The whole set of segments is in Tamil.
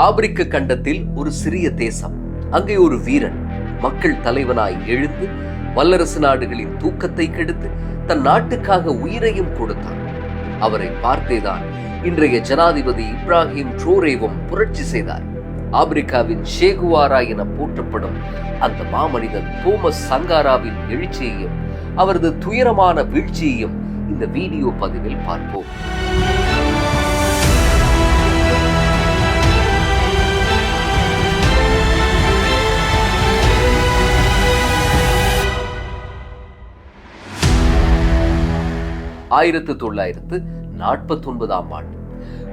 ஆப்பிரிக்க கண்டத்தில் ஒரு சிறிய தேசம். அங்கே ஒரு வீரன் மக்கள் தலைவனாய் எழுந்து வல்லரசு நாடுகளின் தூக்கத்தை கெடுத்து தன் நாட்டுக்காக உயிரையும் கொடுத்தான். அவரை பார்த்தேதான் இன்றைய ஜனாதிபதி இப்ராஹிம் ட்ரோரேவும் புரட்சி செய்தார். ஆப்பிரிக்காவின் ஷேகுவாரா என போற்றப்படும் அந்த மாமனிதன் தோமஸ் சங்காராவின் எழுச்சியையும் அவரது துயரமான வீழ்ச்சியையும் இந்த வீடியோ பதிவில் பார்ப்போம். ஆயிரத்து தொள்ளாயிரத்து நாற்பத்தி ஒன்பதாம் ஆண்டு.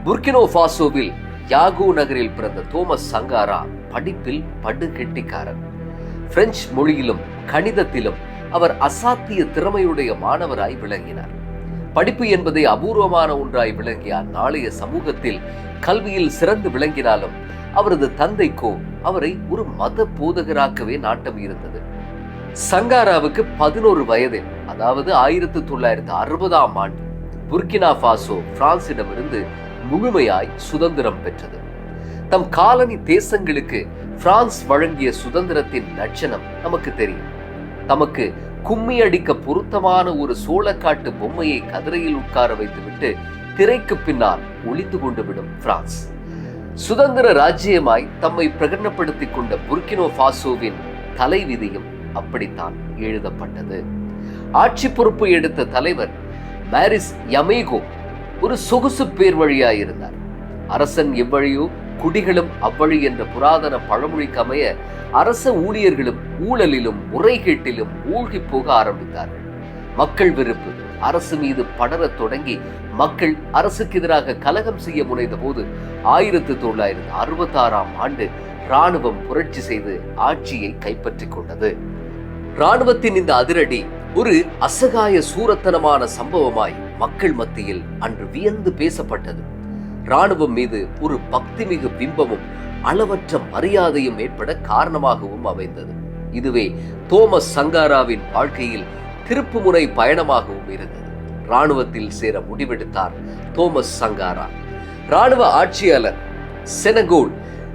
புர்கினோ ஃபாசோவில் யாகோ நகரில் பிறந்த தோமஸ் சங்காரா படிப்பில் படுகெட்டிக்காரர் பிரெஞ்சு மொழியிலும் கணிதத்திலும் அவர் அசாத்திய திறமையுடைய மாணவராய் விளங்கினார். படிப்பு என்பதை அபூர்வமான ஒன்றாய் விளங்கிய அந்நாளைய சமூகத்தில் கல்வியில் சிறந்து விளங்கினாலும் அவரது தந்தைக்கோ அவரை ஒரு மத போதகராக்கவே நாட்டம் இருந்தது சங்காராவுக்கு பதினோரு வயதில் அதாவது ஆயிரத்தி தொள்ளாயிரத்தி அறுபதாம் ஆண்டு புர்கினா ஃபாசோ பிரான்சிடமிருந்து முழுமையாய் சுதந்திரம் பெற்றது. தம் காலனி தேசங்களுக்கு பிரான்ஸ் வழங்கிய சுதந்திரத்தின் லட்சணம் நமக்கு தெரியும். தமக்கு கும்மி அடிக்க பொருத்தமான ஒரு சோளக்காட்டு பொம்மையை கதிரையில் உட்கார வைத்துவிட்டு திரைக்கு பின்னால் ஒளிந்து கொண்டு விடும் பிரான்ஸ். சுதந்திர ராஜ்யமாய் தம்மை பிரகடனப்படுத்திக் கொண்ட புர்கினோ ஃபாசோவின் தலைவிதியும் அப்படித்தான் எழுதப்பட்டது. ஆட்சி பொறுப்பு எடுத்த தலைவர் பாரிஸ் யமேகோ ஒரு சொகுசு பேர் வழியாயிருந்தார். அரசன் எவ்வழியோ குடிகளும் அவ்வழி என்ற புராதன பழமொழிக்கு அமைய அரச ஊழியர்களும் ஊழலிலும் முறைகேட்டிலும் மூழ்கி போக ஆரம்பித்தார்கள். மக்கள் வெறுப்பு அரசு மீது படரத் தொடங்கி மக்கள் அரசுக்கு எதிராக கலகம் செய்ய முனைந்த போது ஆயிரத்தி தொள்ளாயிரத்தி அறுபத்தி ஆறாம் ஆண்டு ராணுவம் புரட்சி செய்து ஆட்சியை கைப்பற்றிக் கொண்டது. ராணுவத்தின் இந்த அதிரடி ஒரு அசகாய சூரத்தனமான சம்பவமாய் மக்கள் மத்தியில் அன்று வியந்து பேசப்பட்டது. ராணுவம் மீது ஒரு பக்திமிகு பிம்பமும் அளவற்ற மரியாதையும் ஏற்பட காரணமாகவும் அமைந்தது. இதுவே தோமஸ் சங்காராவின் வாழ்க்கையில் திருப்புமுனை பயணமாகவும் இருந்தது. ராணுவத்தில் சேர முடிவெடுத்தார் தோமஸ் சங்காரா. ராணுவ ஆட்சியாளர் செனகோல்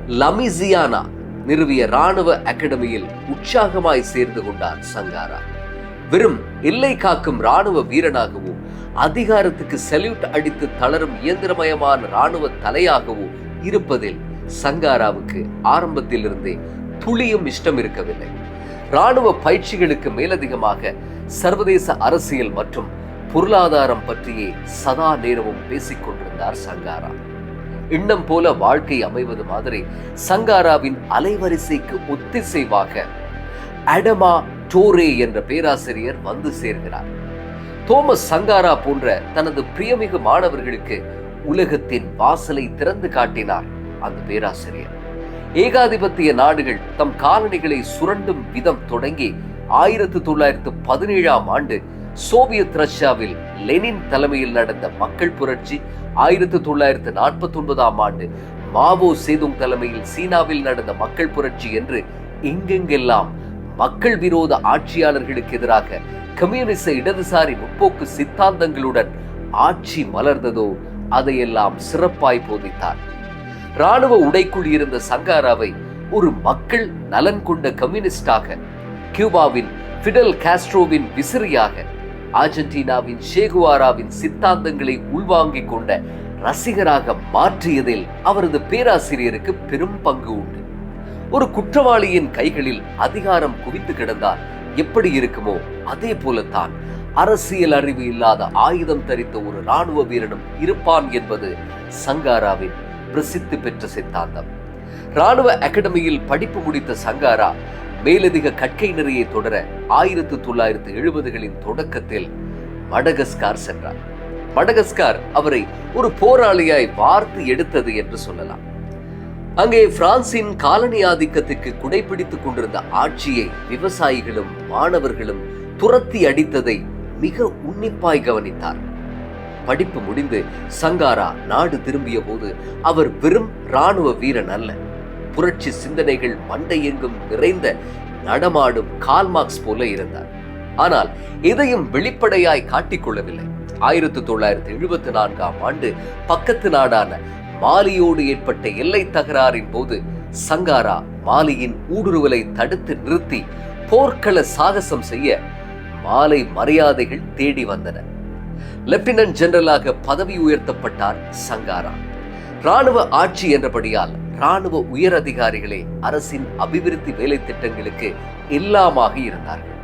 லமிசியானா நிறுவிய ராணுவ அகாடமியில் உற்சாகமாய் சேர்ந்து கொண்டார் சங்காரா. வெறும் எல்லை காக்கும் ராணுவ வீரனாகவோ அதிகாரத்துக்கு செல்யூட் அடித்து தளரும் இயந்திரமயமான ராணுவ தலையாகவோ இருப்பதில் சங்காராவுக்கு ஆரம்பத்திலிருந்தே துளியும் இஷ்டம் இருக்கவில்லை. ராணுவ பயிற்சிகளுக்கு மேலதிகமாக சர்வதேச அரசியல் மற்றும் பொருளாதாரம் பற்றியே சதா நேரமும் பேசிக் கொண்டிருந்தார் சங்காரா. இன்னம் போல வாழ்க்கை அமைவது மாதிரி சங்காராவின் அலைவரிசைக்கு ஒத்திசைவாக அடமா டோரே என்ற பேராசிரியர் வந்து சேர்கிறார். தோமஸ் சங்காரா போன்ற தனது பிரியமிகு மாணவர்களுக்கு உலகத்தின் வாசலை திறந்து காட்டினார் அந்த பேராசிரியர். ஏகாதிபத்திய நாடுகள் தம் காலணிகளை சுரண்டும் விதம் தொடங்கி ஆயிரத்தி தொள்ளாயிரத்து பதினேழாம் ஆண்டு சோவியத் ரஷ்யாவில் லெனின் தலைமையில் நடந்த மக்கள் புரட்சி ஆயிரத்தி தொள்ளாயிரத்து நாற்பத்தி ஒன்பதாம் ஆண்டு மாவோ சேதுங் தலைமையில் சீனாவில் நடந்த மக்கள் புரட்சி என்று எங்கெங்கெல்லாம் மக்கள் விரோத ஆட்சியாளர்களுக்கு எதிராக கம்யூனிச இடதுசாரி முற்போக்கு சித்தாந்தங்களுடன் ஆட்சி மலர்ந்ததோ அதையெல்லாம் சிறப்பாய் போதித்தார். ராணுவ உடைக்குள் இருந்த சங்காராவை ஒரு மக்கள் நலன் கொண்ட கம்யூனிஸ்டாக கியூபாவின் ஃபிடல் காஸ்ட்ரோவின் விசிறியாக அர்ஜென்டினாவின் ஷேகுவாராவின் சித்தாந்தங்களை உள்வாங்கிக் கொண்ட ரசிகராக மாற்றியதில் அவரது பேராசிரியருக்கு பெரும் பங்கு உண்டு. ஒரு குற்றவாளியின் கைகளில் அதிகாரம் குவித்து கிடந்தால் எப்படி இருக்குமோ அதே போலத்தான். அரசியல் அறிவு இல்லாத ஆயுதம் தரித்த ஒரு ராணுவ வீரனும் இருப்பான் என்பது சங்காராவின் பிரசித்தி பெற்ற சித்தாந்தம். ராணுவ அகாடமியில் படிப்பு முடித்த சங்காரா மேலதிக கற்கை நிறையை தொடர ஆயிரத்து தொள்ளாயிரத்து எழுபதுகளின் தொடக்கத்தில் மடகஸ்கார் சென்றார். மடகஸ்கார் அவரை ஒரு போராளியாய் வார்த்து எடுத்தது என்று சொல்லலாம். அங்கே பிரான்சின் காலனி ஆதிக்கத்துக்கு குடைபிடித்துக் கொண்டிருந்த ஆட்சியை விவசாயிகளும் மாணவர்களும் துரத்தி அடித்ததை மிக உன்னிப்பாய் கவனித்தார். படிப்பு முடிந்து சங்காரா நாடு திரும்பிய போது அவர் வெறும் ராணுவ வீரன் அல்ல. புரட்சி சிந்தனைகள் மண்டையெங்கும் நிறைந்த நடமாடும் கால்மார்க்ஸ் போல இருந்தார். ஆனால் எதையும் வெளிப்படையாய் காட்டிக்கொள்ளவில்லை ஆயிரத்தி தொள்ளாயிரத்தி எழுபத்தி நான்காம் ஆண்டு பக்கத்து நாடான மாலியோடு ஏற்பட்ட எல்லை தகராறின் போது சங்காரா மாலியின் ஊடுருவலை தடுத்து நிறுத்தி போர்க்கள சாகசம் செய்ய மாலை மரியாதைகள் தேடி வந்தன. லெப்டினன்ட் ஜெனரலாக பதவி உயர்த்தப்பட்டார் சங்காரா. ராணுவ ஆட்சி என்றபடியால் ராணுவ உயர் அதிகாரிகளே அரசின் அபிவிருத்தி வேலை திட்டங்களுக்கு இல்லாமாக இருந்தார்கள்.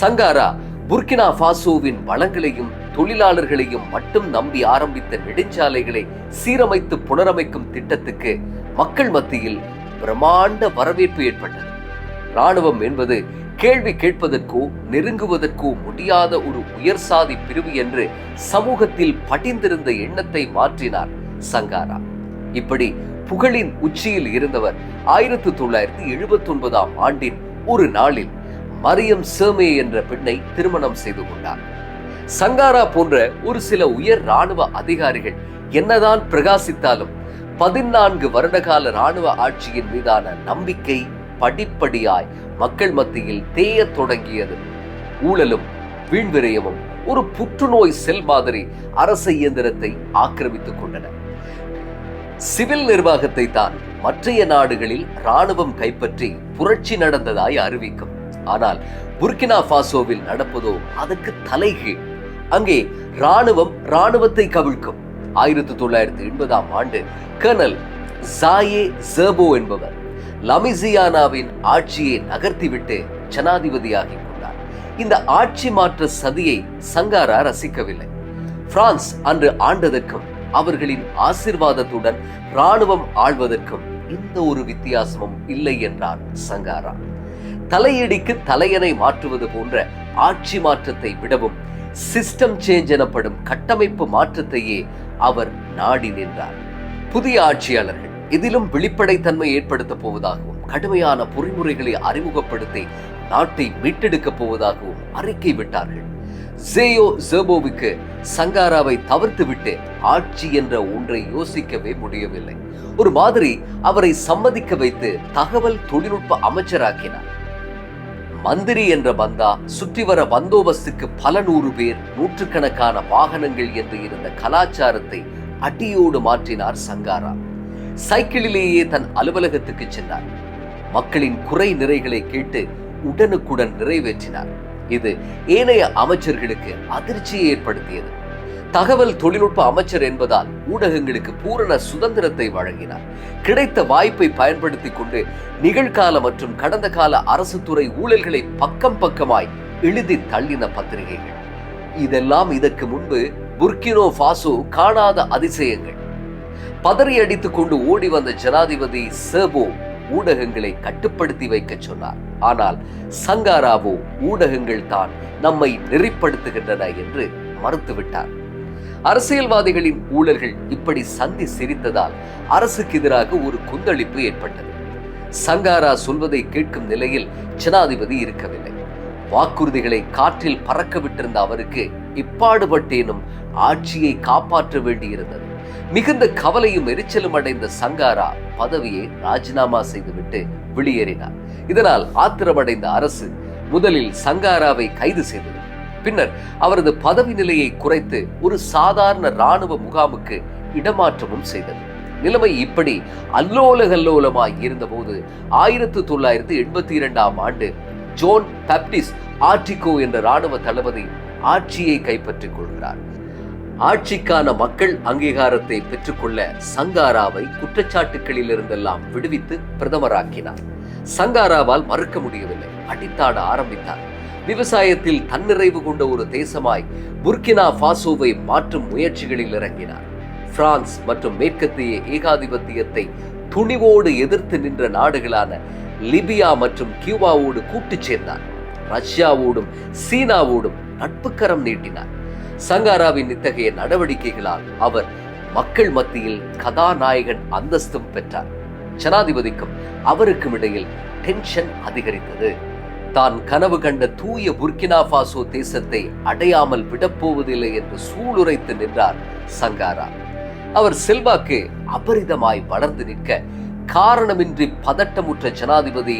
சங்காரா புர்கினா ஃபாசோவின் வளங்களையும் தொழிலாளர்களையும் மட்டும் நம்பி ஆரம்பித்த நெடுஞ்சாலைகளை சீரமைத்து புனரமைக்கும் திட்டத்துக்கு மக்கள் மத்தியில் பிரமாண்ட வரவேற்பு ஏற்பட்டது. ராணுவம் என்பது கேள்வி கேட்பதற்கோ நெருங்குவதற்கோ முடியாத ஒரு உயர் சாதி பிரிவு என்று சமூகத்தில் படிந்திருந்த எண்ணத்தை மாற்றினார் சங்காரா. இப்படி புகழின் உச்சியில் இருந்தவர் ஆயிரத்தி தொள்ளாயிரத்தி எழுபத்தி ஒன்பதாம் ஆண்டின் ஒரு நாளில் மரியம் சேமே என்ற பெண்ணை திருமணம் செய்து கொண்டார். சங்காரா போன்ற ஒரு சில உயர் ராணுவ அதிகாரிகள் என்னதான் பிரகாசித்தாலும் பதினான்கு வருடகால ராணுவ ஆட்சியின் மீதான நம்பிக்கை படிப்படியாய் மக்கள் மத்தியில் தேயத் தொடங்கியது. ஊழலும் வீண்விரயமும் ஒரு புற்றுநோய் செல் மாதிரி அரச இயந்திரத்தை ஆக்கிரமித்துக் கொண்டன. சிவில் நிர்வாகத்தை தான் மற்றைய நாடுகளில் ராணுவம் கைப்பற்றி புரட்சி நடந்ததாய் அறிவிக்கும். ஆனால் புர்கினா பாசோவில் நடப்பதோ அதற்கு தலைகீழ். அங்கே ராணுவம் ராணுவத்தை கவிழ்க்கும். ஆயிரத்தி தொள்ளாயிரத்தி எண்பதாம் ஆண்டு கர்னல் ஜாயே ஜெபோ என்பவர் லமிசியானாவின் ஆட்சியை நகர்த்திவிட்டு ஜனாதிபதியாகி கொண்டார். இந்த ஆட்சி மாற்ற சதியை சங்காரா ரசிக்கவில்லை. பிரான்ஸ் அன்று ஆண்டதற்கும் அவர்களின் ஆசிர்வாதத்துடன் ராணுவம் ஆள்வதற்கும் எந்த ஒரு வித்தியாசமும் இல்லை என்றார் சங்காரா. தலையடிக்கு தலையணை மாற்றுவது போன்ற ஆட்சி மாற்றத்தை விடவும் சிஸ்டம் சேஞ்ச் எனப்படும் கட்டமைப்பு மாற்றத்தையே அவர் நாடி நின்றார். புதிய ஆட்சியாளர்கள் இதிலும் வெளிப்படைத்தன்மை ஏற்படுத்தப் போவதாகவும் கடுமையான பொறிமுறைகளை அறிமுகப்படுத்தி நாட்டை மீட்டெடுக்கப் போவதாகவும் அறிக்கை விட்டார்கள். ஜேயோ ஜேபோவுக்கு சங்காராவை தவிர்த்துவிட்டு ஆட்சி என்ற ஒன்றை யோசிக்கவே முடியவில்லை. ஒரு மாதிரி அவரை சம்மதிக்க வைத்து தகவல் தொழில்நுட்ப அமைச்சராக்கினார். மந்திரி என்ற பந்தா சுற்றி வர பந்தோபஸ்துக்கு பல நூறு பேர் நூற்றுக்கணக்கான வாகனங்கள் என்று இருந்த கலாச்சாரத்தை அடியோடு மாற்றினார் சங்காரா. சைக்கிளிலேயே தன் அலுவலகத்துக்கு சென்றார். மக்களின் குறை நிறைகளை கேட்டு உடனுக்குடன் நிறைவேற்றினார். இது ஏனைய அமைச்சர்களுக்கு அதிர்ச்சியை ஏற்படுத்தியது. தகவல் தொழில்நுட்ப அமைச்சர் என்பதால் ஊடகங்களுக்கு பூரண சுதந்திரத்தை வழங்கினார். கிடைத்த வாய்ப்பை பயன்படுத்தி கொண்டு நிகழ்கால மற்றும் கடந்த கால அரசு துறை ஊழல்களை பக்கம் பக்கமாய் எழுதி தள்ளின பத்திரிகைகள். இதெல்லாம் இதற்கு முன்பு புர்கினோ ஃபாசோ காணாத அதிசயங்கள். பதறி அடித்துக் கொண்டு ஓடி வந்த ஜனாதிபதி சேபோ ஊடகங்களை கட்டுப்படுத்தி வைக்க சொன்னார். ஆனால் சங்காராவோ ஊடகங்கள் தான் நம்மை நெறிப்படுத்துகின்றன என்று மறுத்துவிட்டார். அரசியல்வாதிகளின் ஊழல்கள் இப்படி சந்தி சிரித்ததால் அரசுக்கு எதிராக ஒரு கொந்தளிப்பு ஏற்பட்டது. சங்காரா சொல்வதை கேட்கும் நிலையில் ஜனாதிபதி இருக்கவில்லை. வாக்குறுதிகளை காற்றில் பறக்க விட்டிருந்த அவருக்கு இப்பாடுபட்டேனும் ஆட்சியை காப்பாற்ற வேண்டியிருந்தது. மிகுந்த கவலையும் எரிச்சலும் அடைந்த சங்காரா பதவியை ராஜினாமா செய்துவிட்டு வெளியேறினார். இதனால் ஆத்திரமடைந்த அரசு முதலில் சங்காராவை கைது செய்தது. பின்னர் அவரது பதவி நிலையை குறைத்து ஒரு சாதாரண இராணுவ முகாமுக்கு இடமாற்றமும் செய்தது. நிலைமை இப்படி அல்லோல கல்லோலமாய் இருந்தபோது ஆயிரத்து தொள்ளாயிரத்து எண்பத்தி இரண்டாம் ஆண்டு ஜோன் பாப்டிஸ் ஆர்டிகோ என்ற இராணுவ தளபதி ஆட்சியை கைப்பற்றிக் கொள்கிறார். ஆட்சிக்கான மக்கள் அங்கீகாரத்தை பெற்றுக்கொள்ள சங்காராவை குற்றச்சாட்டுகளில் இருந்தெல்லாம் விடுவித்து பிரதமராக்கினார். சங்காராவால் மறுக்க முடியவில்லை. அடித்தாட ஆரம்பித்தார். விவசாயத்தில் தன்னிறைவு கொண்ட ஒரு தேசமாய் புர்கினா ஃபாசோவை மாற்றும் முயற்சிகளில் இறங்கினார். பிரான்ஸ் மற்றும் மேற்கத்திய ஏகாதிபத்தியத்தை துணிவோடு எதிர்த்து நின்ற நாடுகளான லிபியா மற்றும் கியூபாவோடு கூட்டுச் சேர்ந்தார். ரஷ்யாவோடும் சீனாவோடும் நட்புக்கரம் நீட்டினார். சங்காராவின் இத்தகைய நடவடிக்கைகளால் அவர் மக்கள் மத்தியில் கதாநாயகன் அந்தஸ்தும் பெற்றார். ஜனாதிபதிக்கும் அவருக்கும் இடையில் டென்ஷன் அதிகரித்தது. தான் கனவு கண்ட தூய புர்கினா பாசோ தேசத்தை அடையாமல் விடப்போவதில்லை என்று சூளுரைத்து நின்றார் சங்காரா. அவர் செல்வாக்கு அபரிதமாய் வளர்ந்து நிற்க காரணமின்றி பதட்டமுற்ற ஜனாதிபதி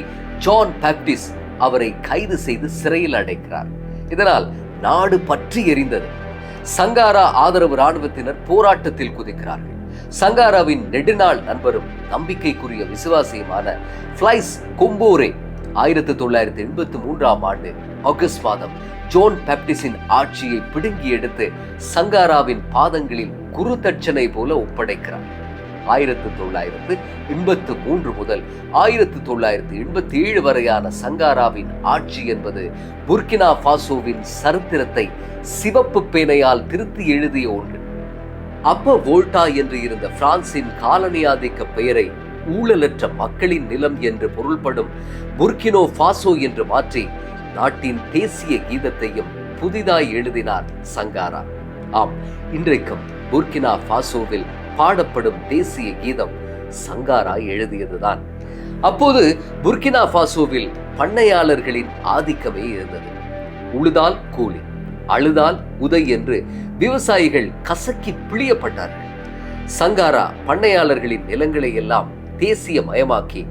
ஜான் பாப்டிஸ் அவரை கைது செய்து சிறையில் அடைக்கிறார். இதனால் நாடு பற்றி எரிந்தது. சங்காரா ஆதரவு ராணுவத்தினர் போராட்டத்தில் குதிக்கிறார்கள். சங்காராவின் நெடுநாள் நண்பரும் நம்பிக்கைக்குரிய விசுவாசியுமான பிளைஸ் கொம்போரே ஆயிரத்தி தொள்ளாயிரத்தி எண்பத்தி மூன்றாம் ஆண்டு ஆகஸ்ட் மாதம் ஜோன் பேப்டிஸின் ஆட்சியை பிடுங்கி எடுத்து சங்காராவின் பாதங்களில் குரு தட்சணை போல ஒப்படைக்கிறார். ஆயிரத்தி தொள்ளாயிரத்து எண்பத்து மூன்று முதல் ஆயிரத்தி தொள்ளாயிரத்து எண்பத்தி ஏழு வரையான சங்காராவின் ஆட்சி என்பது புர்கினா பாசோவின் சரித்திரத்தை சிவப்பு பேனையால் திருத்தி எழுதிய ஒன்று. அப்ப வோல்டா என்று இருந்த பிரான்சின் காலனியாதிக்க பெயரை ஊழலற்ற மக்களின் நிலம் என்று பொருள்படும் புர்கினோ ஃபாசோ என்று மாற்றி நாட்டின் தேசிய கீதத்தையும் புதிதாய் எழுதினார் சங்காரா. ஆம் இன்றைக்கும் புர்கினா ஃபாசோவில் பாடப்படும் தேசிய கீதம் சங்காரா எழுதியதுதான். அப்போது புர்கினா ஃபாசோவில் பண்ணையாளர்களின் ஆதிக்கமே இருந்தது. உழுதால் கூலி அழுதால் உதை என்று விவசாயிகள் கசக்கி பிழியப்பட்டார்கள். சங்காரா பண்ணையாளர்களின் நிலங்களை எல்லாம் தேசிய மயமாக்கி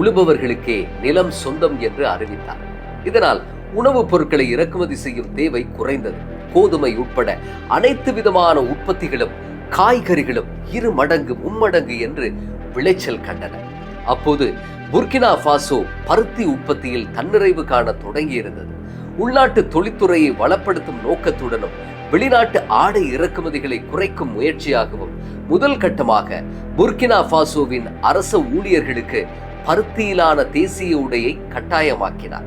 உழுபவர்களுக்கே நிலம் சொந்தம் என்று அறிவித்தார். இதனால் உணவுப் பொருட்களை இறக்குமதி செய்யும் தேவை குறைந்தது. கோதுமை உட்பட அனைத்து விதமான உற்பத்திகளும் காய்கறிகளும் இரு மடங்கு மும்மடங்கு என்று விளைச்சல் கண்டன. அப்போது புர்கினா ஃபாசோ பருத்தி உற்பத்தியில் தன்னிறைவு காண தொடங்கியிருந்தது. உள்நாட்டு தொழில்துறையை வளப்படுத்தும் நோக்கத்துடனும் வெளிநாட்டு ஆடை இறக்குமதிகளை குறைக்கும் முயற்சியாகவும் முதல் கட்டமாக புர்கினா ஃபாசோவின் அரச ஊழியர்களுக்கு பருத்தியிலான தேசிய உடையை கட்டாயமாக்கினார்.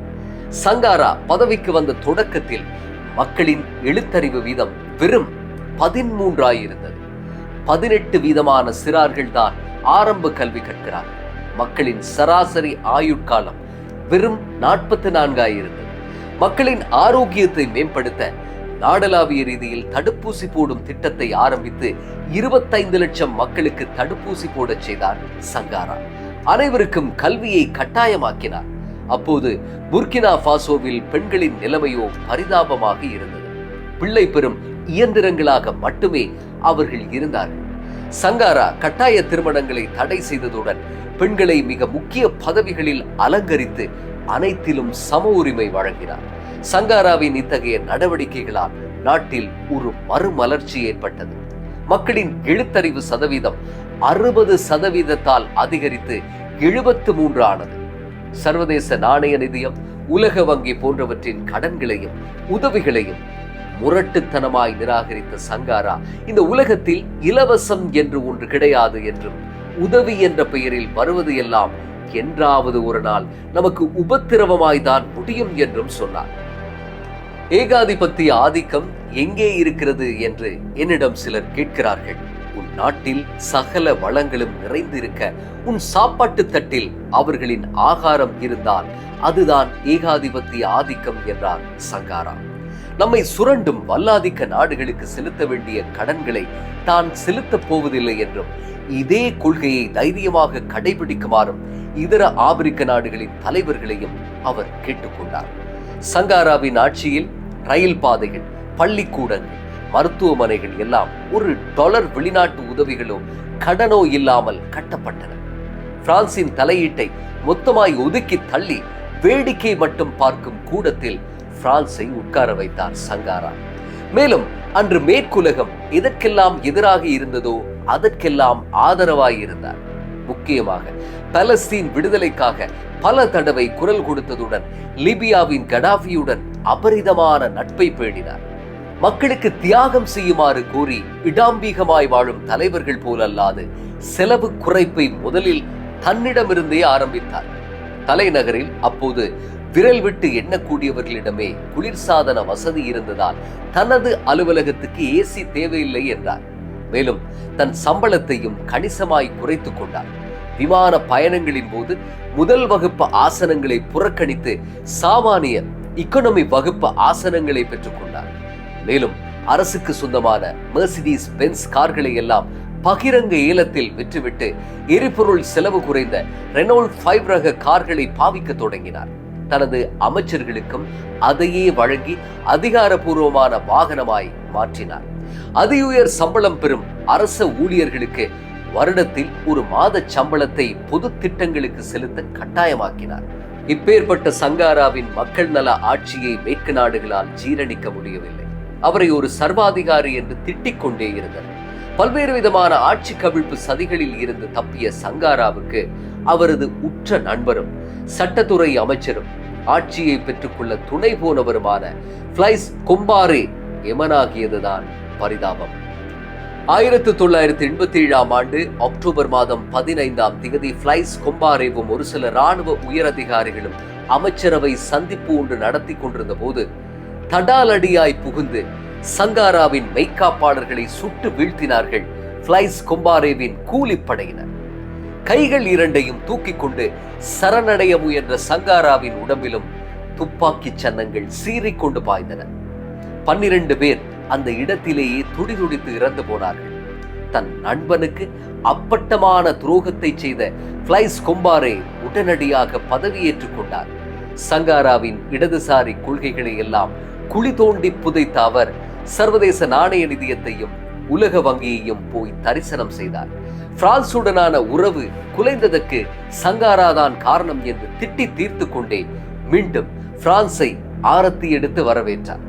சங்காரா பதவிக்கு வந்த தொடக்கத்தில் மக்களின் எழுத்தறிவு வீதம் வெறும் பதிமூன்றாயிருந்தது பதினெட்டு வீதமான சிறார்கள் தான் ஆரம்ப கல்வி கற்கிறார். மக்களின் சராசரி ஆயுட்காலம் வெறும் நாற்பத்தி நான்காயிருந்தது. மக்களின் ஆரோக்கியத்தை மேம்படுத்த நாடளாவிய ரீதியில் தடுப்பூசி போடும் திட்டத்தை ஆரம்பித்து இருபத்தைந்து லட்சம் மக்களுக்கு தடுப்பூசி போடச் செய்தார் சங்காரா. அனைவருக்கும் கல்வியை கட்டாயமாக்கினார். அப்போது புர்கினா ஃபாசோவில் பெண்களின் நிலைமையோ பரிதாபமாக இருந்தது. பிள்ளை பெறும் இயந்திரங்களாக மட்டுமே அவர்கள் இருந்தார்கள். சங்காரா கட்டாய திருமணங்களை தடை செய்ததுடன் பெண்களை மிக முக்கிய பதவிகளில் அலங்கரித்து அனைத்திலும் சம உரிமை வழங்கினார். சங்காராவின் இத்தகைய நடவடிக்கைகளால் நாட்டில் ஒரு மறுமலர்ச்சி ஏற்பட்டது. மக்களின் எழுத்தறிவு சதவீதம் அறுபது சதவீதத்தால் அதிகரித்து எழுபத்து மூன்று ஆனது. சர்வதேச நாணய நிதியம் உலக வங்கி போன்றவற்றின் கடன்களையும் உதவிகளையும் முரட்டுத்தனமாய் நிராகரித்த சங்காரா இந்த உலகத்தில் இலவசம் என்று ஒன்று கிடையாது என்றும் உதவி என்ற பெயரில் வருவது எல்லாம் என்றாவது ஒரு நாள் நமக்கு உபத்திரவமாய்தான் முடியும் என்றும் சொன்னார். ஏகாதிபத்திய ஆதிக்கம் எங்கே இருக்கிறது என்று என்னிடம் சிலர் கேட்கிறார்கள். உன் நாட்டில் சகல வளங்களும் நிறைந்திருக்க உன் சாப்பாட்டு தட்டில் அவர்களின் ஆகாரம் இருந்தால் அதுதான் ஏகாதிபத்திய ஆதிக்கம் என்றார் சங்காரா. நம்மை சுரண்டும் வல்லாதிக்க நாடுகளுக்கு செலுத்த வேண்டிய கடன்களை தான் செலுத்தப் போவதில்லை என்றும் இதே கொள்கையை தைரியமாக கடைபிடிக்குமாறும் இதர ஆப்பிரிக்க நாடுகளின் தலைவர்களையும் அவர் கேட்டுக்கொண்டார். சங்காராவின் ஆட்சியில் ரயில் பாதைகள் பள்ளிக்கூடங்கள் மருத்துவமனைகள் எல்லாம் ஒரு டாலர் வெளிநாட்டு உதவிகளோ கடனோ இல்லாமல் கட்டப்பட்டன. பிரான்சின் தலையீட்டை மொத்தமாய் ஒதுக்கி தள்ளி வேடிக்கை மட்டும் பார்க்கும் கூடத்தில் பிரான்சை உட்கார வைத்தார் சங்காரா. மேலும் அன்று மேற்குலகம் எதற்கெல்லாம் எதிராக இருந்ததோ அதற்கெல்லாம் ஆதரவாய் இருந்தார். முக்கியமாக பலஸ்தீன் விடுதலைக்காக பல தடவை குரல் கொடுத்ததுடன் லிபியாவின் கடாஃபியுடன் அபரிதமான நட்பை பேணினார். மக்களுக்கு தியாகம் செய்யுமாறு கூறி இடாம்பீகமாய் வாழும் தலைவர்கள் போலல்லாது செலவு குறைப்பை முதலில் தன்னிடமிருந்தே ஆரம்பித்தார். தலைநகரில் அப்போது விரல் விட்டு எண்ணக்கூடியவர்களிடமே குளிர்சாதன வசதி இருந்ததால் தனது அலுவலகத்துக்கு ஏசி தேவையில்லை என்றார். மேலும் தன் சம்பளத்தையும் கணிசமாய் குறைத்துக் கொண்டார். விமான பயணங்களின் போது முதல் வகுப்பு ஆசனங்களை புறக்கணித்து சாமானிய இக்கோனமி வகுப்பு ஆசனங்களை பெற்றுக்கொண்டார் மேலும் அரசுக்கு சொந்தமான மெர்சிடிஸ் பென்ஸ் கார்களை எல்லாம் பகிரங்க ஏலத்தில் விற்றுவிட்டு எரிபொருள் செலவு குறைந்த ரெனோல்ட் ஃபைவ் ரக கார்களை பாவிக்க தொடங்கினார். தனது அமைச்சர்களுக்கும் அதையே வழங்கி அதிகாரபூர்வமான வாகனமாய் மாற்றினார். அதியுயர் சம்பளம் பெறும் அரச ஊழியர்களுக்கு வருடத்தில் ஒரு மாத சம்பளத்தை பொது திட்டங்களுக்கு செலுத்த கட்டாயமாக்கினார். இப்பேற்பட்ட சங்காராவின் மக்கள் நல ஆட்சியை மேற்கு நாடுகளால் ஜீரணிக்க முடியவில்லை. அவரை ஒரு சர்வாதிகாரி என்று திட்டிக் கொண்டே இருந்தனர். பல்வேறு விதமான ஆட்சி கவிழ்ப்பு சதிகளில் இருந்து தப்பிய சங்காராவுக்கு அவரது உற்ற நண்பரும் சட்டத்துறை அமைச்சரும் ஆட்சியை பெற்றுக்கொள்ள துணை போனவருமான பிளைஸ் கொம்பாரே எமனாகியதுதான். பரிதாபம். ஆயிரத்தி தொள்ளாயிரத்தி எண்பத்தி ஏழாம் ஆண்டு அக்டோபர் மாதம் பதினைந்தாம் திகதி பிளைஸ் கொம்பாரேவும் ஒரு சில ராணுவ உயரதிகாரிகளும் அமைச்சரவை சந்திப்பு ஒன்று நடத்தி கொண்டிருந்த போது தடாலடியாய் புகுந்து சங்காராவின் மெய்க்காப்பாளர்களை சுட்டு வீழ்த்தினார்கள் பிளைஸ் கொம்பாரேவின் கூலிப்படையினர். கைகள் இரண்டையும் தூக்கிக் கொண்டு சரணடைய முயன்ற சங்காராவின் உடம்பிலும் துப்பாக்கி சன்னங்கள் சீறிக்கொண்டு பாய்ந்தன. பன்னிரண்டு பேர் அந்த இடத்திலேயே துடிதுடித்து இறந்து போனார்கள். தன் நண்பனுக்கு அப்பட்டமான துரோகத்தை செய்த பிளைஸ் கொம்பாரே உடனடியாக பதவியேற்றுக் கொண்டார். சங்காராவின் இடதுசாரி கொள்கைகளை எல்லாம் குழி தோண்டி புதைத்த அவர் சர்வதேச நாணய நிதியத்தையும் உலக வங்கியையும் போய் தரிசனம் செய்தார். பிரான்சுடனான உறவு குலைந்ததற்கு சங்காராதான் காரணம் என்று திட்டி தீர்த்து கொண்டே மீண்டும் பிரான்சை ஆரத்தி எடுத்து வரவேற்றார்.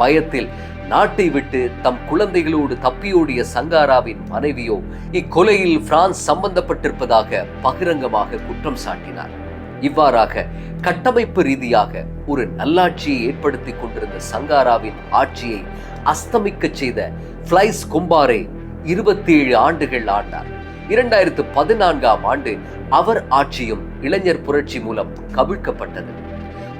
பயத்தில் நாட்டை விட்டு தம் குழந்தைகளோடு தப்பியோடிய சங்காராவின் மனைவியோ இக்கொலையில் பிரான்ஸ் சம்பந்தப்பட்டிருப்பதாக பகிரங்கமாக குற்றம் சாட்டினார். இவ்வாறாக கட்டமைப்பு ரீதியாக ஒரு நல்லாட்சியை ஏற்படுத்தி கொண்டிருந்த சங்காராவின் ஆட்சியை அஸ்தமிக்க செய்த பிளைஸ் கும்பாரே இருபத்தி ஏழு ஆண்டுகள் ஆண்டார். இரண்டாயிரத்து பதினான்காம் ஆண்டு அவர் ஆட்சியும் இளைஞர் புரட்சி மூலம் கவிழ்க்கப்பட்டது.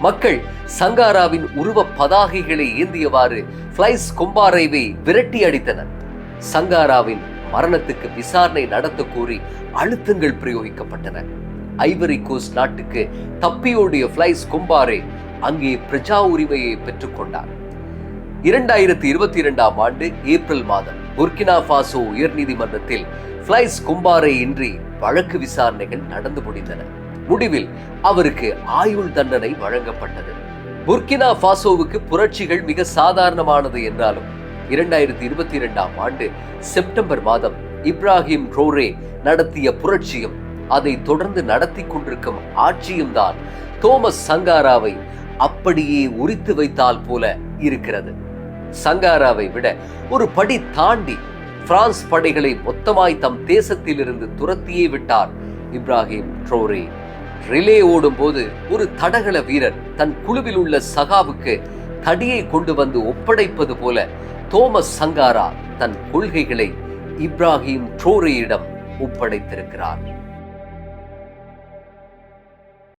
மக்கள் சங்காராவின் உருவ பதாகைகளை ஏந்தியவாறு பிளைஸ் கொம்பாரைவை விரட்டி அடித்தனர். சங்காராவின் மரணத்துக்கு விசாரணை நடத்த கோரி அழுத்தங்கள் பிரயோகிக்கப்பட்டன. ஐவரி கோஸ்ட் நாட்டுக்கு தப்பியோடிய பிளைஸ் கொம்பாரே அங்கே பிரஜா உரிமையை பெற்றுக்கொண்டார் இரண்டாயிரத்தி இருபத்தி இரண்டாம் ஆண்டு ஏப்ரல் மாதம் புர்கினா பாசோ உயர்நீதிமன்றத்தில் பிளைஸ் கும்பாரே இன்றி வழக்கு விசாரணைகள் நடந்து முடிந்தன. முடிவில் அவருக்கு ஆயுள் தண்டனை வழங்கப்பட்டது. புர்கினா பாசோவுக்கு புரட்சிகள் மிக சாதாரணமானது என்றாலும் இரண்டாயிரத்தி இருபத்தி இரண்டாம் ஆண்டு செப்டம்பர் மாதம் இப்ராஹிம் ட்ரோரே நடத்திய புரட்சியும் அதை தொடர்ந்து நடத்தி கொண்டிருக்கும் ஆட்சியும் தான் தோமஸ் சங்காராவை அப்படியே உரித்து வைத்தால் போல இருக்கிறது. சங்காராவை விட ஒரு படி தாண்டி பிரான்ஸ் படைகளை மொத்தமாய் தம் தேசத்திலிருந்து துரத்தியே விட்டார் இப்ராஹிம் ட்ரோரே ரிலே ஓடும் போது ஒரு தடகள வீரர் தன் குழுவில் உள்ள சகாவுக்கு தடியை கொண்டு வந்து ஒப்படைப்பது போல தோமஸ் சங்காரா தன் கொள்கைகளை இப்ராஹிம் ட்ரோரியிடம் ஒப்படைத்திருக்கிறார்.